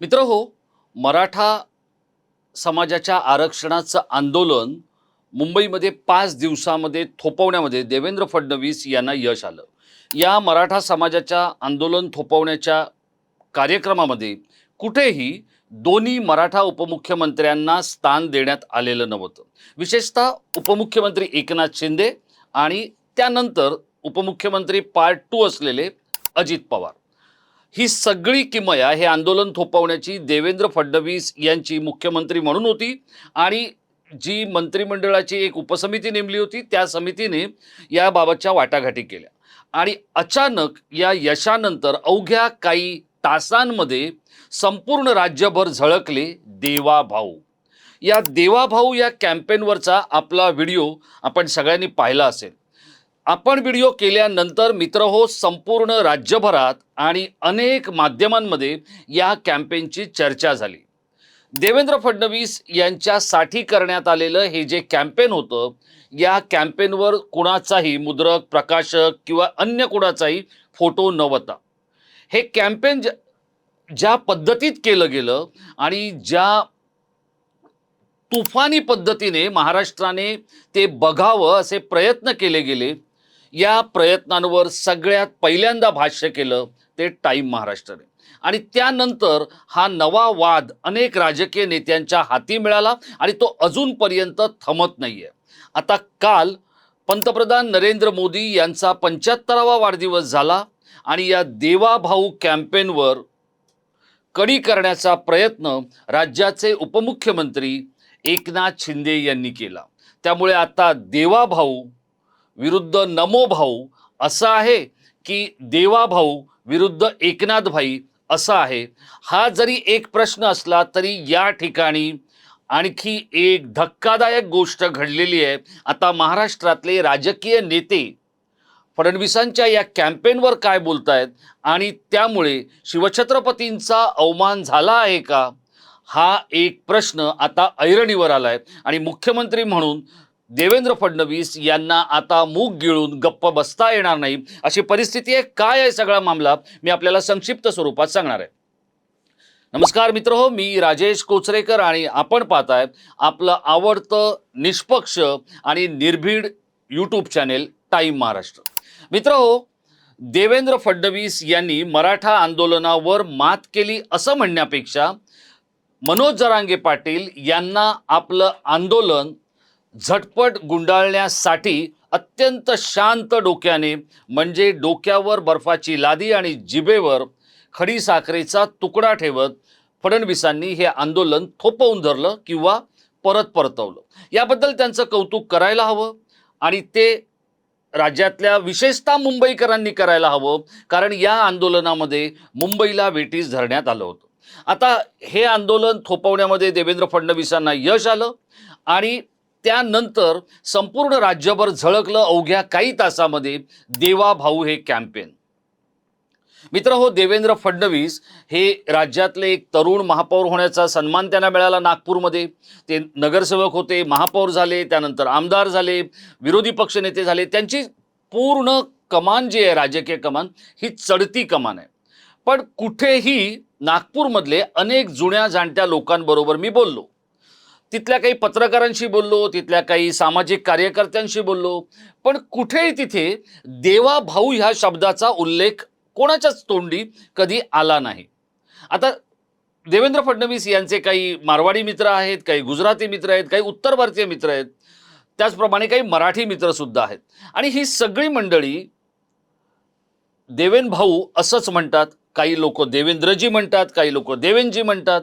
मित्र हो मराठा समाजाच्या आरक्षणाचं आंदोलन मुंबईमध्ये पाच दिवसामध्ये थोपवण्यामध्ये देवेंद्र फडणवीस यांना यश आलं. या मराठा समाजाच्या आंदोलन थोपवण्याच्या कार्यक्रमामध्ये कुठेही दोन्ही मराठा उपमुख्यमंत्र्यांना स्थान देण्यात आलेलं नव्हतं. विशेषतः उपमुख्यमंत्री एकनाथ शिंदे आणि त्यानंतर उपमुख्यमंत्री पार्ट टू असलेले अजित पवार. ही सगळी किमया हे आंदोलन थोपवण्याची देवेंद्र फडणवीस यांची मुख्यमंत्री म्हणून होती आणि जी मंत्रिमंडळाची एक उपसमिती नेमली होती त्या समितीने याबाबतच्या वाटाघाटी केल्या. आणि अचानक या यशानंतर अवघ्या काही तासांमध्ये संपूर्ण राज्यभर झळकले देवाभाऊ. या देवाभाऊ या कॅम्पेनवरचा आपला व्हिडिओ आपण सगळ्यांनी पाहिला असेल. आपण व्हिडिओ केल्यानंतर मित्र हो संपूर्ण राज्यभरात आणि अनेक माध्यमांमध्ये या कॅम्पेनची चर्चा झाली. देवेंद्र फडणवीस यांच्यासाठी करण्यात आलेलं हे जे कॅम्पेन होतं या कॅम्पेनवर कुणाचाही मुद्रक प्रकाशक किंवा अन्य कुणाचाही फोटो नव्हता. हे कॅम्पेन ज्या पद्धतीत केलं गेलं आणि ज्या तुफानी पद्धतीने महाराष्ट्राने ते बघावं असे प्रयत्न केले गेले या प्रयत्नांवर सगळ्यात पहिल्यांदा भाष्य केलं ते टाईम महाराष्ट्राने. आणि त्यानंतर हा नवा वाद अनेक राजकीय नेत्यांच्या हाती मिळाला आणि तो अजूनपर्यंत थमत नाही आहे आता काल पंतप्रधान नरेंद्र मोदी यांचा पंच्याहत्तरावा वाढदिवस झाला आणि या देवाभाऊ कॅम्पेनवर कडी करण्याचा प्रयत्न राज्याचे उपमुख्यमंत्री एकनाथ शिंदे यांनी केला. त्यामुळे आता देवाभाऊ विरुद्ध नमो भाऊ असं आहे की देवाभाऊ विरुद्ध एकनाथ भाई असं आहे. हा जरी एक प्रश्न असला तरी या ठिकाणी आणखी एक धक्कादायक गोष्ट घडलेली आहे. आता महाराष्ट्रातले राजकीय नेते फडणवीसांच्या या कॅम्पेनवर काय बोलतायत आणि त्यामुळे शिवछत्रपतींचा अवमान झाला आहे का? हा एक प्रश्न आता ऐरणीवर आला आहे आणि मुख्यमंत्री म्हणून देवेंद्र फडणवीस यांना आता मूग गिळून गप्प बसता येणार नाही अशी परिस्थिती आहे. काय आहे सगळा मामला? मी आपल्याला संक्षिप्त स्वरूपात सांगणार आहे. नमस्कार मित्र हो मी राजेश कोचरेकर आणि आपण पाहताय आपलं आवडतं निष्पक्ष आणि निर्भीड यूट्यूब चॅनेल टाईम महाराष्ट्र मित्र हो देवेंद्र फडणवीस यांनी मराठा आंदोलनावर मात केली असं म्हणण्यापेक्षा मनोज जरांगे पाटील यांना आपलं आंदोलन झटपट गुंडाळण्यासाठी अत्यंत शांत डोक्याने म्हणजे डोक्यावर बर्फाची लादी आणि जिभेवर खडी साखरेचा तुकडा ठेवत फडणवीसांनी हे आंदोलन थोपवून धरलं किंवा परत परतवलं. याबद्दल त्यांचं कौतुक करायला हवं आणि ते राज्यातल्या विशेषतः मुंबईकरांनी करायला हवं कारण या आंदोलनामध्ये मुंबईला वेटीस धरण्यात आलं होतं. आता हे आंदोलन थोपवण्यामध्ये देवेंद्र फडणवीसांना यश आलं आणि त्यानंतर संपूर्ण राज्यभर झळकलं अवघ्या काही तासामध्ये देवा भाऊ हे कॅम्पेन. मित्र हो देवेंद्र फडणवीस हे राज्यातले एक तरुण महापौर होण्याचा सन्मान त्यांना मिळाला नागपूरमध्ये. ते नगरसेवक होते महापौर झाले त्यानंतर आमदार झाले विरोधी पक्षनेते झाले. त्यांची पूर्ण कमान जी आहे राजकीय कमान ही चढती कमान आहे. पण कुठेही नागपूरमधले अनेक जुन्या जाणत्या लोकांबरोबर मी बोललो. तिथल्या काही पत्रकारांशी बोललो तिथल्या काही सामाजिक कार्यकर्त्यांशी बोललो. पण कुठेही तिथे देवा भाऊ ह्या शब्दाचा उल्लेख कोणाच्याच तोंडी कधी आला नाही. आता देवेंद्र फडणवीस यांचे काही मारवाडी मित्र आहेत काही गुजराती मित्र आहेत काही उत्तर भारतीय मित्र आहेत. त्याचप्रमाणे काही मराठी मित्रसुद्धा आहेत. आणि ही सगळी मंडळी देवेन भाऊ असंच म्हणतात काही लोक देवेंद्रजी म्हणतात काही लोक देवेनजी म्हणतात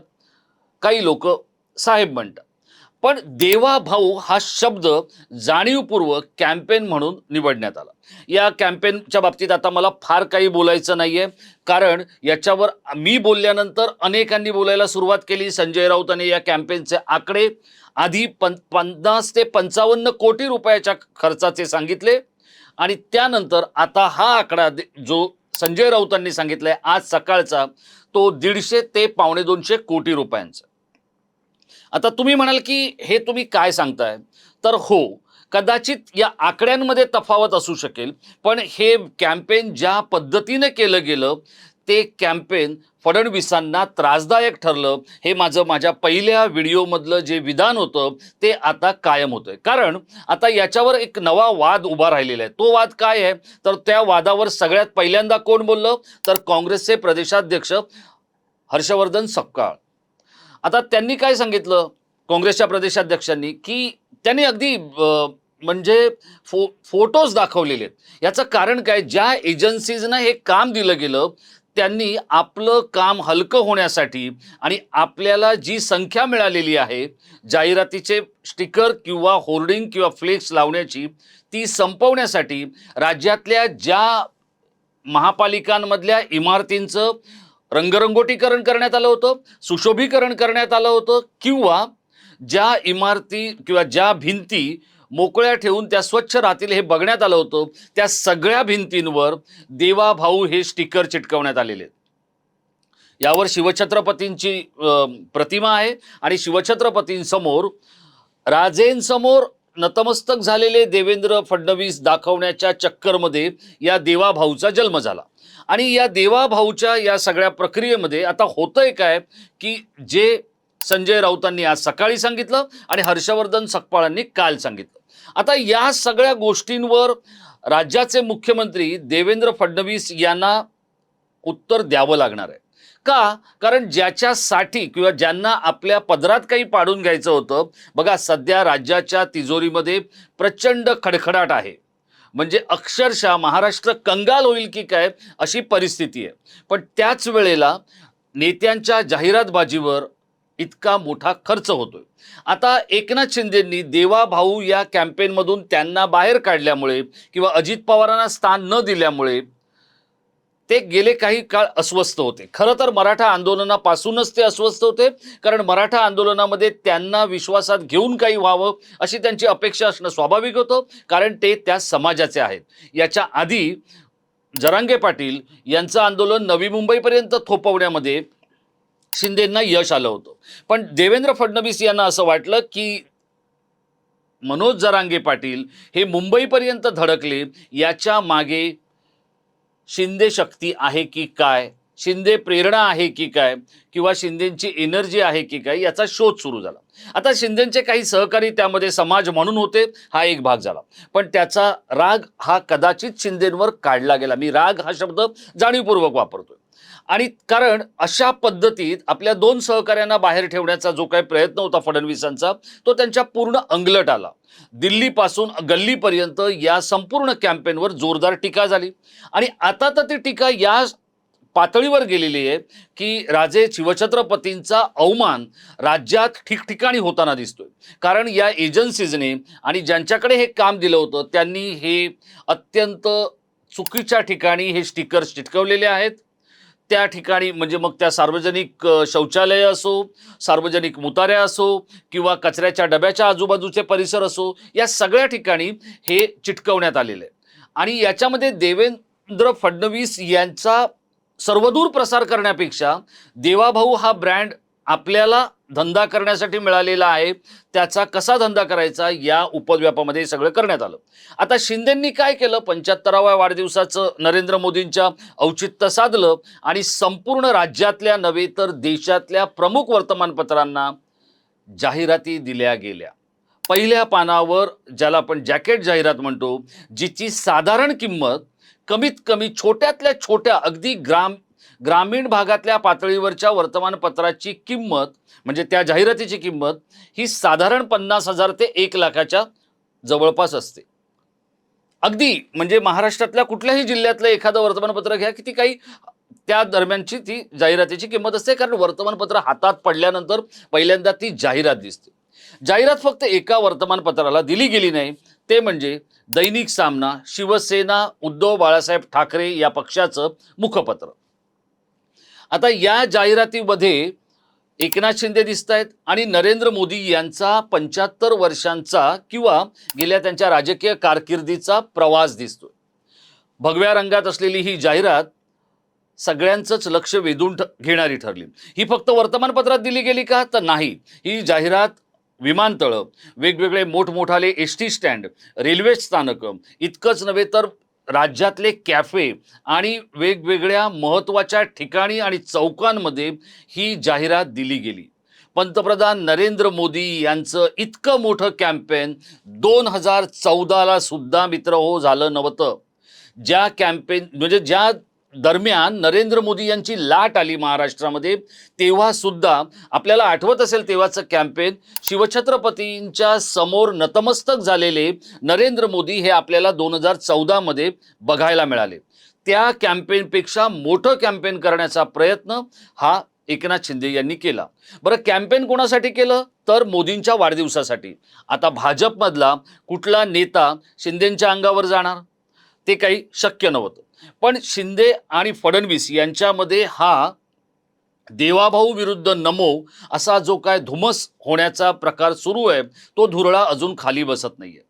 काही लोक साहेब म्हणतात. पण देवा भाऊ हा शब्द जाणीवपूर्वक कॅम्पेन म्हणून निवडण्यात आला. या कॅम्पेनच्या बाबतीत आता मला फार काही बोलायचं नाही आहे कारण याच्यावर मी बोलल्यानंतर अनेकांनी बोलायला सुरुवात केली. संजय राऊतांनी या कॅम्पेनचे आकडे आधी पन पन्नास ते पंचावन्न कोटी रुपयाच्या खर्चाचे सांगितले. आणि त्यानंतर आता हा आकडा जो संजय राऊतांनी सांगितला आहे आज सकाळचा तो दीडशे ते पावणे दोनशे कोटी रुपयांचा. आता तुम्ही म्हणाल की हे तुम्ही काय सांगताय? तर हो कदाचित या आकड्यांमध्ये तफावत असू शकेल पण हे कॅम्पेन ज्या पद्धतीने केलं गेलं ते कॅम्पेन फडणवीसांना त्रासदायक ठरलं. हे माझं माझ्या पहिल्या व्हिडिओमधलं जे विधान होतं ते आता कायम होतंय. कारण आता याच्यावर एक नवा वाद उभा राहिलेला आहे. तो वाद काय आहे? तर त्या वादावर सगळ्यात पहिल्यांदा कोण बोललं? तर काँग्रेसचे प्रदेशाध्यक्ष हर्षवर्धन सपकाळ. आता त्यांनी काय सांगितलं काँग्रेसच्या प्रदेशाध्यक्षांनी? की त्यांनी अगदी म्हणजे फो फोटोज दाखवलेले आहेत. याचं कारण काय? ज्या एजन्सीजना हे काम दिलं गेलं त्यांनी आपलं काम हलकं होण्यासाठी आणि आपल्याला जी संख्या मिळालेली आहे जाहिरातीचे स्टिकर किंवा होर्डिंग किंवा फ्लेक्स लावण्याची ती संपवण्यासाठी राज्यातल्या ज्या महापालिकांमधल्या इमारतींचं रंगरंगोटीकरण करण्यात आलं होतं सुशोभीकरण करण्यात आलं होतं किंवा ज्या इमारती किंवा ज्या भिंती मोकळ्या ठेवून त्या स्वच्छ राहतील हे बघण्यात आलं होतं त्या सगळ्या भिंतींवर देवा भाऊ हे स्टिकर चिटकवण्यात आलेले आहेत. यावर शिवछत्रपतींची प्रतिमा आहे आणि शिवछत्रपतींसमोर राजेंसमोर नतमस्तक झालेले देवेंद्र फडणवीस दाखवण्याच्या चक्करमध्ये या देवाभाऊचा जन्म झाला. आणि या देवाभाऊच्या या सगळ्या प्रक्रियेमध्ये आता होतंय काय की जे संजय राऊतांनी आज सकाळी सांगितलं आणि हर्षवर्धन सकपाळांनी काल सांगितलं. आता या सगळ्या गोष्टींवर राज्याचे मुख्यमंत्री देवेंद्र फडणवीस यांना उत्तर द्यावं लागणार आहे. का? कारण ज्याच्यासाठी किंवा ज्यांना आपल्या पदरात काही पाडून घ्यायचं होतं बघा सध्या राज्याच्या तिजोरीमध्ये प्रचंड खडखडाट आहे. म्हणजे अक्षरशः महाराष्ट्र कंगाल होईल की काय अशी परिस्थिती आहे. पण त्याच वेळेला नेत्यांच्या जाहिरातबाजीवर इतका मोठा खर्च होतोय. आता एकनाथ शिंदेंनी देवा भाऊ या कॅम्पेनमधून त्यांना बाहेर काढल्यामुळे किंवा अजित पवारांना स्थान न दिल्यामुळे ते गेले काही काळ अस्वस्थ होते. खरं तर मराठा आंदोलनापासूनच ते अस्वस्थ होते कारण मराठा आंदोलनामध्ये त्यांना विश्वासात घेऊन काही व्हावं अशी त्यांची अपेक्षा असणं स्वाभाविक होतं कारण ते त्या समाजाचे आहेत. याच्या आधी जरांगे पाटील यांचं आंदोलन नवी मुंबईपर्यंत थोपवण्यामध्ये शिंदेंना यश आलं होतं. पण देवेंद्र फडणवीस यांना असं वाटलं की मनोज जरांगे पाटील हे मुंबईपर्यंत धडकले याच्या मागे शिंदे शक्ती आहे की काय? शिंदे प्रेरणा आहे की काय? किंवा शिंदेची एनर्जी आहे की काय? याचा शोध सुरू झाला. आता शिंदेचे काही सहकारी त्यामध्ये समाज म्हणून होते हा एक भाग झाला. पण त्याचा राग हा कदाचित शिंदेंवर काढला गेला. मी राग हा शब्द जाणीवपूर्वक वापरतोय. आणि कारण अशा पद्धतीत आपल्या दोन सहकाऱ्यांना बाहेर ठेवण्याचा जो काही प्रयत्न होता फडणवीसांचा तो त्यांच्या पूर्ण अंगलट आला. दिल्लीपासून गल्लीपर्यंत या संपूर्ण कॅम्पेनवर जोरदार टीका झाली. आणि आता तर ती टीका या पातळीवर गेलेली आहे की राजे शिवछत्रपतींचा अवमान राज्यात ठिकठिकाणी होताना दिसतोय. कारण या एजन्सीजने आणि ज्यांच्याकडे हे काम दिलं होतं त्यांनी हे अत्यंत चुकीच्या ठिकाणी हे स्टिकर्स चिटकवलेले आहेत. त्या ठिकाणी म्हणजे मग त्या सार्वजनिक शौचालय असो सार्वजनिक मुताऱ्या असो किंवा कचऱ्याच्या डब्याच्या आजूबाजूचे परिसर असो या सगळ्या ठिकाणी हे चिटकवण्यात आलेलं. आहे आणि याच्यामध्ये देवेंद्र फडणवीस यांचा सर्वदूर प्रसार करण्यापेक्षा देवाभाऊ हा ब्रँड आपल्याला धंदा करण्यासाठी मिळालेला आहे त्याचा कसा धंदा करायचा या उपद्व्यापामध्ये सगळं करण्यात आलं. आता शिंदेंनी काय केलं? पंच्याहत्तराव्या वाढदिवसाचं नरेंद्र मोदींच्या औचित्य साधलं आणि संपूर्ण राज्यातल्या नव्हे तर देशातल्या प्रमुख वर्तमानपत्रांना जाहिराती दिल्या गेल्या. पहिल्या पानावर ज्याला आपण जॅकेट जाहिरात म्हणतो जिची साधारण किंमत कमीत कमी छोट्यातल्या छोट्या अगदी ग्राम ग्रामीण भागातल्या पातळीवरच्या वर्तमानपत्राची किंमत म्हणजे त्या जाहिरातीची किंमत ही साधारण पन्नास हजार ते एक लाखाच्या जवळपास असते. अगदी म्हणजे महाराष्ट्रातल्या कुठल्याही जिल्ह्यातलं एखादं वर्तमानपत्र घ्या की ती काही त्या दरम्यानची ती जाहिरातीची किंमत असते कारण वर्तमानपत्र हातात पडल्यानंतर पहिल्यांदा ती जाहिरात दिसते. जाहिरात फक्त एका वर्तमानपत्राला दिली गेली नाही ते म्हणजे दैनिक सामना शिवसेना उद्धव बाळासाहेब ठाकरे या पक्षाचं मुखपत्र. आता या जाहिरातीमध्ये एकनाथ शिंदे दिसत आहेत आणि नरेंद्र मोदी यांचा पंच्याहत्तर वर्षांचा किंवा गेल्या त्यांच्या राजकीय कारकिर्दीचा प्रवास दिसतोय. भगव्या रंगात असलेली ही जाहिरात सगळ्यांचंच लक्ष वेधून ठ- घेणारी ठरली. ही फक्त वर्तमानपत्रात दिली गेली का? तर नाही. ही जाहिरात विमानतळं वेगवेगळे मोठमोठाले एस टी स्टँड रेल्वे स्थानकं इतकंच नव्हे तर राज्यातले कॅफे आणि वेगवेगळ्या महत्त्वाच्या ठिकाणी आणि चौकांमध्ये ही जाहिरात दिली गेली. पंतप्रधान नरेंद्र मोदी यांचं इतकं मोठं कॅम्पेन दोन हजार चौदाला सुद्धा मित्र हो झालं नव्हतं. ज्या कॅम्पेन म्हणजे ज्या दरम्यान नरेंद्र मोदी यांची लाट आली महाराष्ट्रामध्ये. तेव्हा सुद्धा आपल्याला आठवत असेल तेव्हाचं कॅम्पेन शिवछत्रपतींच्या समोर नतमस्तक झालेले नरेंद्र मोदी हे आपल्याला दोन हजार चौदामध्ये बघायला मिळाले. त्या कॅम्पेनपेक्षा मोठं कॅम्पेन करण्याचा प्रयत्न हा एकनाथ शिंदे यांनी केला. बरं कॅम्पेन कोणासाठी केलं? तर मोदींच्या वाढदिवसासाठी. आता भाजपमधला कुठला नेता शिंदेंच्या अंगावर जाणार? ते काही शक्य नव्हतं. पण शिंदे आणि फडणवीस यांच्यामध्ये हा देवाभाऊ विरुद्ध नमो असा जो काय धुमस होण्याचा प्रकार सुरू आहे तो धुरळा अजून खाली बसत नाहीये.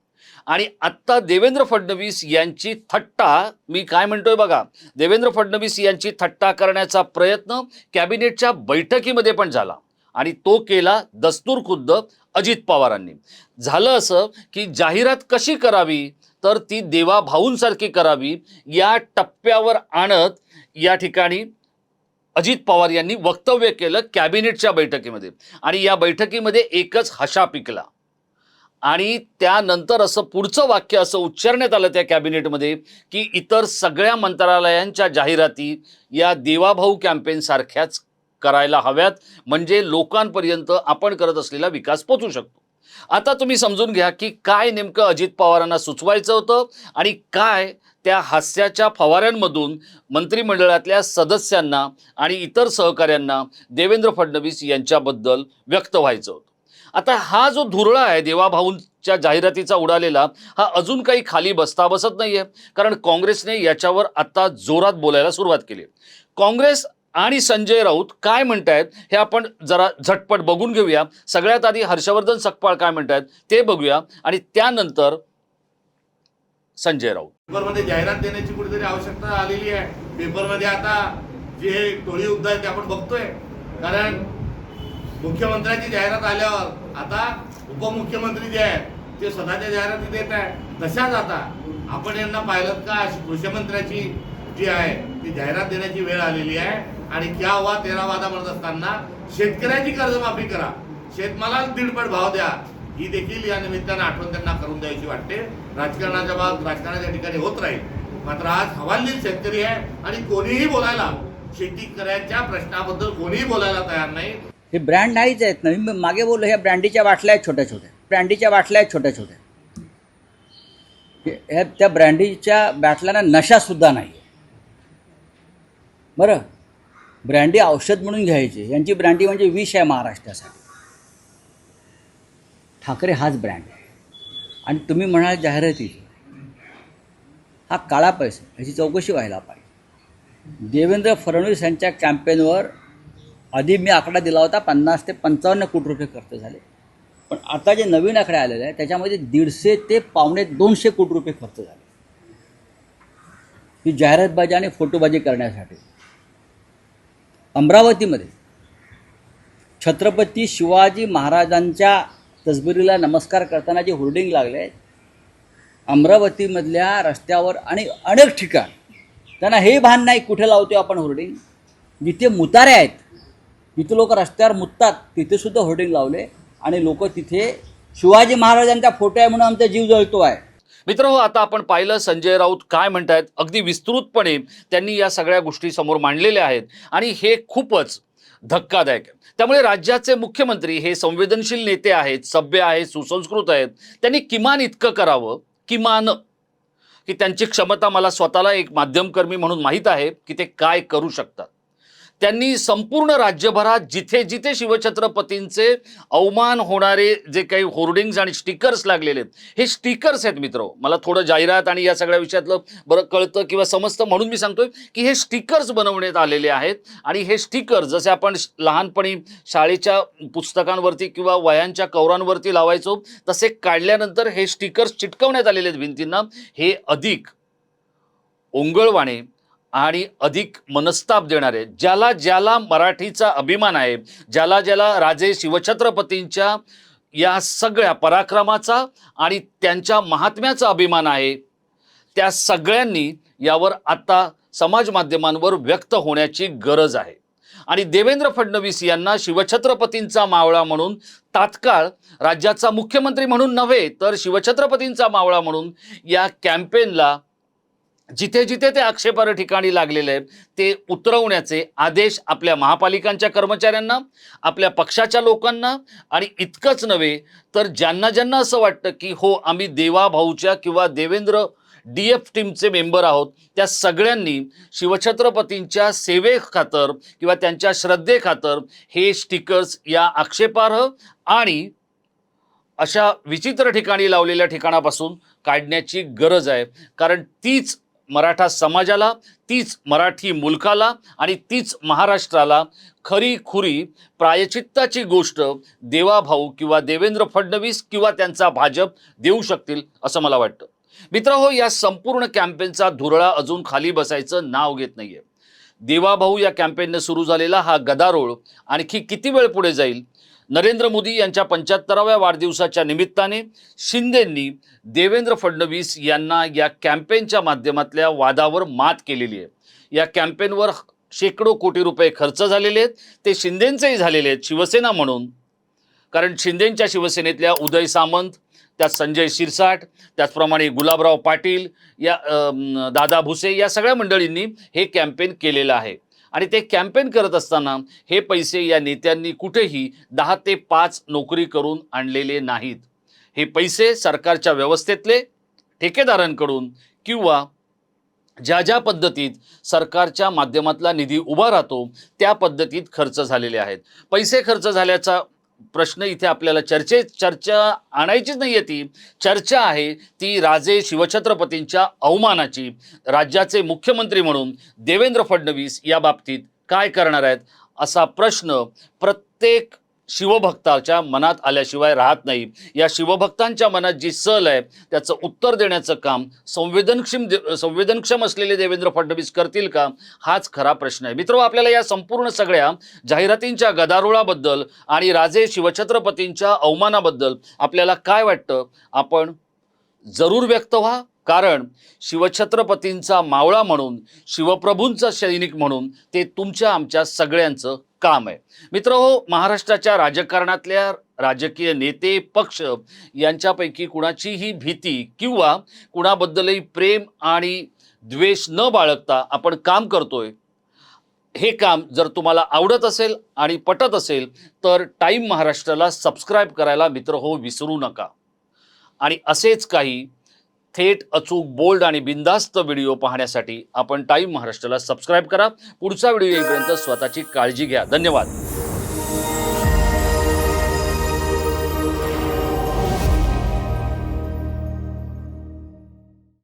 आणि आत्ता देवेंद्र फडणवीस यांची थट्टा मी काय म्हणतोय बघा देवेंद्र फडणवीस यांची थट्टा करण्याचा प्रयत्न कॅबिनेटच्या बैठकीमध्ये पण झाला. आणि तो केला दस्तूर खुद्द अजित पवारांनी. झालं असं की जाहिरात कशी करावी? तर ती देवा भाऊंसारखी करावी या टप्प्यावर आणत या ठिकाणी अजित पवार यांनी वक्तव्य केलं कॅबिनेटच्या बैठकीमध्ये. आणि या बैठकीमध्ये एकच हशा पिकला. आणि त्यानंतर असं पुढचं वाक्य असं उच्चारण्यात आलं त्या कॅबिनेटमध्ये की इतर सगळ्या मंत्रालयांच्या जाहिराती या देवाभाऊ कॅम्पेनसारख्याच करायला हव्यात म्हणजे लोकांपर्यंत आपण करत असलेला विकास पोचू शकतो. आता तुम्ही समजून घ्या की काय नेमकं अजित पवारांना सुचवायचं होतं आणि काय त्या हास्याच्या फवाऱ्यांमधून मंत्रिमंडळातल्या सदस्यांना आणि इतर सहकाऱ्यांना देवेंद्र फडणवीस यांच्याबद्दल व्यक्त व्हायचं होतं. आता हा जो धुरळा आहे देवाभाऊंच्या जाहिरातीचा उडालेला हा अजून काही खाली बसता बसत नाही आहे कारण काँग्रेसने याच्यावर आता जोरात बोलायला सुरुवात केली. काँग्रेस आणि संजय राऊत काय म्हणतायत हे आपण जरा झटपट बघून घेऊया. सगळ्यात आधी हर्षवर्धन सकपाळ काय म्हणतायत ते बघूया. आणि त्यानंतर संजय राऊत. पेपरमध्ये जाहिरात देण्याची कुठेतरी आवश्यकता आलेली आहे. पेपरमध्ये आता जे टोळी युद्ध आहे ते आपण बघतोय. कारण मुख्यमंत्र्यांची जाहिरात आल्यावर आता उपमुख्यमंत्री जे आहेत ते स्वतःच्या जाहिराती देत आहे तशाच आता आपण यांना पाहिलं का कृषीमंत्र्याची जी आहे ती जाहिरात देण्याची वेळ आलेली आहे. आणि क्या वा तेरा वादा म्हणत असताना शेतकऱ्याची कर्जमाफी करा. शेतमालाला दीडपट भाव द्या. ही देखील या निमित्तानं आठवण त्यांना करून द्यायची वाटते. राजकारणाच्या बाब राजकारणाच्या ठिकाणी होत राहील. मात्र आज हवालदिल शेतकरी आहे आणि कोणीही बोलायला शेतकऱ्याच्या प्रश्नाबद्दल कोणीही बोलायला तयार नाही. हे ब्रँड नाहीच आहेत नवीन मागे बोललो ह्या ब्रँडीच्या बाटल्या आहेत छोट्या छोट्या ब्रँडीच्या बाटल्या आहेत छोट्या छोट्या ह्या त्या ब्रँडीच्या बाटल्यांना नशासुद्धा नाही बरं. ब्रँडी औषध म्हणून घ्यायचे. यांची ब्रँडी म्हणजे विष आहे महाराष्ट्रासाठी. ठाकरे हाच ब्रँड आहे. आणि तुम्ही म्हणाल जाहिराती. हा काळा पैसा. ह्याची चौकशी व्हायला पाहिजे. देवेंद्र फडणवीस यांच्या कॅम्पेनवर आधी मी आकडा दिला होता पन्नास ते पंचावन्न कोटी रुपये खर्च झाले. पण आता जे नवीन आकडे आलेले आहे त्याच्यामध्ये दीडशे ते पावणे दोनशे कोटी रुपये खर्च झाले. ही जाहिरातबाजी आणि फोटोबाजी करण्यासाठी. अमरावतीमध्ये. छत्रपती शिवाजी महाराजांच्या तसबिरीला नमस्कार करताना जे होर्डिंग लागले आहेत अमरावतीमधल्या रस्त्यावर आणि अनेक ठिकाण. त्यांना हे भान नाही कुठे लावतो आपण होर्डिंग. जिथे मुतारे आहेत जिथे लोक रस्त्यावर मुततात तिथेसुद्धा होर्डिंग लावले. आणि लोक तिथे शिवाजी महाराजांचा फोटो आहे म्हणून आमचा जीव जळतो आहे. मित्र हो आता आपण पाहिलं संजय राऊत काय म्हणतायत. अगदी विस्तृतपणे त्यांनी या सगळ्या गोष्टी समोर मांडलेल्या आहेत आणि हे खूपच धक्कादायक आहे. त्यामुळे राज्याचे मुख्यमंत्री हे संवेदनशील नेते आहेत सभ्य आहेत सुसंस्कृत आहेत. त्यांनी किमान इतकं करावं किमान की त्यांची क्षमता मला स्वतःला एक माध्यमकर्मी म्हणून माहीत आहे की ते काय करू शकतात. त्यांनी संपूर्ण राज्यभरात जिथे जिथे शिवछत्रपतींचे अवमान होणारे जे काही होर्डिंग्ज आणि स्टिकर्स लागलेले आहेत हे स्टिकर्स आहेत मित्र. मला थोडं जाहिरात आणि या सगळ्या विषयातलं बरं कळतं किंवा समजतं म्हणून मी सांगतोय की हे स्टिकर्स बनवण्यात आलेले आहेत आणि हे स्टिकर्स जसे आपण श- लहानपणी शाळेच्या पुस्तकांवरती किंवा वयांच्या कवरांवरती लावायचो तसे काढल्यानंतर हे स्टिकर्स चिटकवण्यात आलेले आहेत भिंतींना. हे अधिक ओंगळवाणे आणि अधिक मनस्ताप देणारे ज्याला ज्याला मराठीचा अभिमान आहे ज्याला ज्याला राजे शिवछत्रपतींच्या या सगळ्या पराक्रमाचा आणि त्यांच्या महात्म्याचा अभिमान आहे त्या सगळ्यांनी यावर आता समाज माध्यमांवर व्यक्त होण्याची गरज आहे. आणि देवेंद्र फडणवीस यांना शिवछत्रपतींचा मावळा म्हणून तात्काळ राज्याचा मुख्यमंत्री म्हणून नव्हे तर शिवछत्रपतींचा मावळा म्हणून या कॅम्पेनला जिथे जिथे ते आक्षेपार्ह ठिकाणी लागलेले आहेत ते उतरवण्याचे आदेश आपल्या महापालिकांच्या कर्मचाऱ्यांना आपल्या पक्षाच्या लोकांना आणि इतकंच नव्हे तर ज्यांना ज्यांना असं वाटतं की हो आम्ही देवा भाऊच्या किंवा देवेंद्र डी एफ टीमचे मेंबर आहोत त्या सगळ्यांनी शिवछत्रपतींच्या सेवेखातर किंवा त्यांच्या श्रद्धेखातर हे स्टिकर्स या आक्षेपार्ह आणि अशा विचित्र ठिकाणी लावलेल्या ठिकाणापासून काढण्याची गरज आहे. कारण तीच मराठा समाजाला तीच मराठी मुलकाला आणि तीच महाराष्ट्राला खरी खुरी प्रायचित्ताची गोष्ट देवाभाऊ किंवा देवेंद्र फडणवीस किंवा त्यांचा भाजप देऊ शकतील असं मला वाटतं. मित्र हो या संपूर्ण कॅम्पेनचा धुरळा अजून खाली बसायचं नाव घेत नाहीये. देवाभाऊ या कॅम्पेनने सुरू झालेला हा गदारोळ आणखी किती वेळ पुढे जाईल? नरेंद्र मोदी यांच्या पंच्याहत्तराव्या वाढदिवसाच्या निमित्ताने शिंदेंनी देवेंद्र फडणवीस यांना या कॅम्पेनच्या माध्यमातल्या वादावर मात केलेली आहे. या कॅम्पेनवर शेकडो कोटी रुपये खर्च झालेले आहेत. ते शिंदेंचेही झालेले आहेत शिवसेना म्हणून. कारण शिंदेंच्या शिवसेनेतल्या उदय सामंत त्यात संजय शिरसाट त्याचप्रमाणे गुलाबराव पाटील या दादा भुसे या सगळ्या मंडळींनी हे कॅम्पेन केलेलं आहे. आणि ते कॅम्पेन करत असताना हे पैसे या नेत्यांनी कुठेही दहा ते पाच नोकरी करून आणलेले नाहीत. हे पैसे सरकारच्या व्यवस्थेतले ठेकेदारांकडून किंवा ज्या ज्या पद्धतीत सरकारच्या माध्यमातला निधी उभा राहतो त्या पद्धतीत खर्च झालेले आहेत. पैसे खर्च झाल्याचा प्रश्न इथे आपल्याला चर्चे चर्चा आणायचीच नाही आहे ती. चर्चा आहे ती राजे शिवछत्रपतींच्या अवमानाची. राज्याचे मुख्यमंत्री म्हणून देवेंद्र फडणवीस या बाबतीत काय करणार आहेत? असा प्रश्न प्रत्येक शिवभक्ताच्या मनात आल्याशिवाय राहत नाही. या शिवभक्तांच्या मनात जी सल आहे त्याचं उत्तर देण्याचं काम संवेदनक्षम दे संवेदनक्षम असलेले देवेंद्र फडणवीस करतील का? हाच खरा प्रश्न आहे. मित्र आपल्याला या संपूर्ण सगळ्या जाहिरातींच्या गदारोळाबद्दल आणि राजे शिवछत्रपतींच्या अवमानाबद्दल आपल्याला काय वाटतं? आपण जरूर व्यक्त व्हा. कारण शिवछत्रपतींचा मावळा म्हणून शिवप्रभूंचा सैनिक म्हणून ते तुमच्या आमच्या सगळ्यांचं काम आहे. मित्र हो महाराष्ट्राच्या राजकारणातल्या राजकीय नेते पक्ष यांच्यापैकी कुणाचीही भीती किंवा कुणाबद्दलही प्रेम आणि द्वेष न बाळगता आपण काम करतोय. हे काम जर तुम्हाला आवडत असेल आणि पटत असेल तर टाईम महाराष्ट्राला सबस्क्राईब करायला मित्र हो विसरू नका. आणि असेच काही थेट अचूक बोल्ड आणि बिंदास्त व्हिडिओ पाहण्यासाठी आपण टाईम महाराष्ट्राला सबस्क्राईब करा. पुढचा व्हिडिओ येईपर्यंत स्वतःची काळजी घ्या. धन्यवाद.